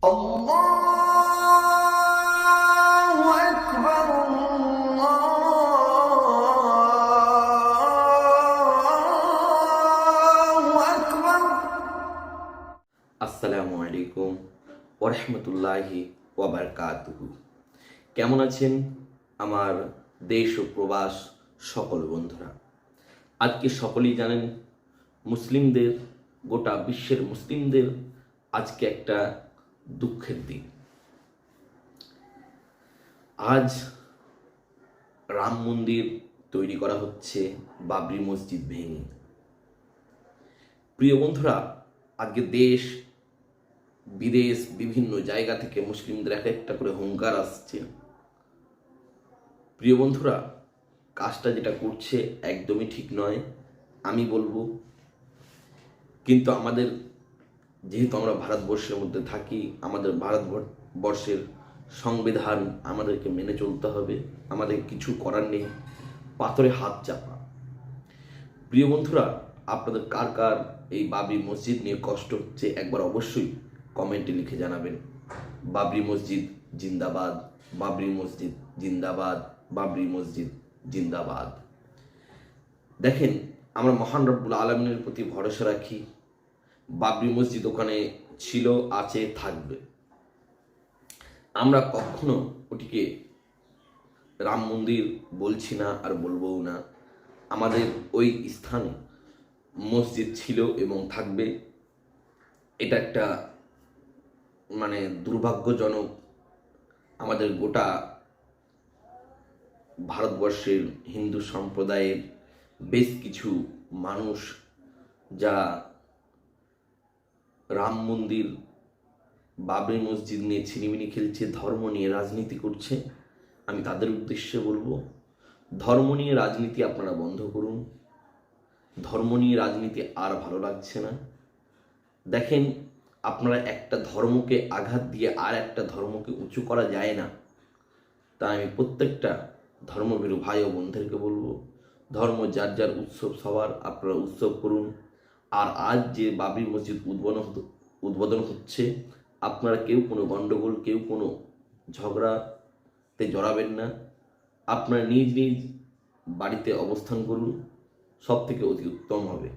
আসসালামু আলাইকুম কেমন আছেন আমার দেশ ও প্রবাস সকল বন্ধুরা? আজকে সকলেই জানেন, মুসলিমদের, গোটা বিশ্বের মুসলিমদের আজকে একটা দুঃখের দিন। আজ রাম মন্দির তৈরি করা হচ্ছে বাবরি মসজিদ ভেঙে। প্রিয় বন্ধুরা, আজকে দেশ, বিদেশ, বিভিন্ন জায়গা থেকে মুসলিমদের এক একটা করে হুঙ্কার আসছে। প্রিয় বন্ধুরা, কাজটা যেটা করছে একদমই ঠিক নয়, আমি বলব। কিন্তু আমাদের যেহেতু আমরা ভারতবর্ষের মধ্যে থাকি, আমাদের ভারতবর্ষের সংবিধান আমাদেরকে মেনে চলতে হবে, আমাদের কিছু করার নেই, পাথরে হাত চাপা। প্রিয় বন্ধুরা, আপনাদের কার কার এই বাবরি মসজিদ নিয়ে কষ্ট হচ্ছে একবার অবশ্যই কমেন্টে লিখে জানাবেন। বাবরি মসজিদ জিন্দাবাদ, বাবরি মসজিদ জিন্দাবাদ, বাবরি মসজিদ জিন্দাবাদ। দেখেন, আমরা মহান রব্বুল আলমিনের প্রতি ভরসা রাখি বাবরি মসজিদ ওখানে ছিল, আছে, থাকবে। আমরা কখনো ওটিকে রাম মন্দির বলছি না আর বলবও না। আমাদের ওই স্থানে মসজিদ ছিল এবং থাকবে। এটা একটা মানে দুর্ভাগ্যজনক আমাদের গোটা ভারতবর্ষের হিন্দু সম্প্রদায়ের বেশ কিছু মানুষ যা রাম মন্দির, বাবরি মসজিদ নিয়ে ছিনিমিনি খেলছে, ধর্ম নিয়ে রাজনীতি করছে। আমি তাদের উদ্দেশ্যে বলব, ধর্ম নিয়ে রাজনীতি আপনারা বন্ধ করুন। ধর্ম নিয়ে রাজনীতি আর ভালো লাগছে না। দেখেন, আপনারা একটা ধর্মকে আঘাত দিয়ে আর একটা ধর্মকে উঁচু করা যায় না। তাই আমি প্রত্যেকটা ধর্মভীরু ভাই ও বোনদেরকে বলব, ধর্ম যার যার উৎসব সবার, আপনারা উৎসব করুন। আর আজ যে বাবরি মসজিদ উদ্বোধন উদ্বোধন হচ্ছে, আপনারা কেউ কোনো গণ্ডগোল, কেউ কোনো ঝগড়াতে জড়াবেন না। আপনারা নিজ নিজ বাড়িতে অবস্থান করুন সব থেকে অতি উত্তম হবে।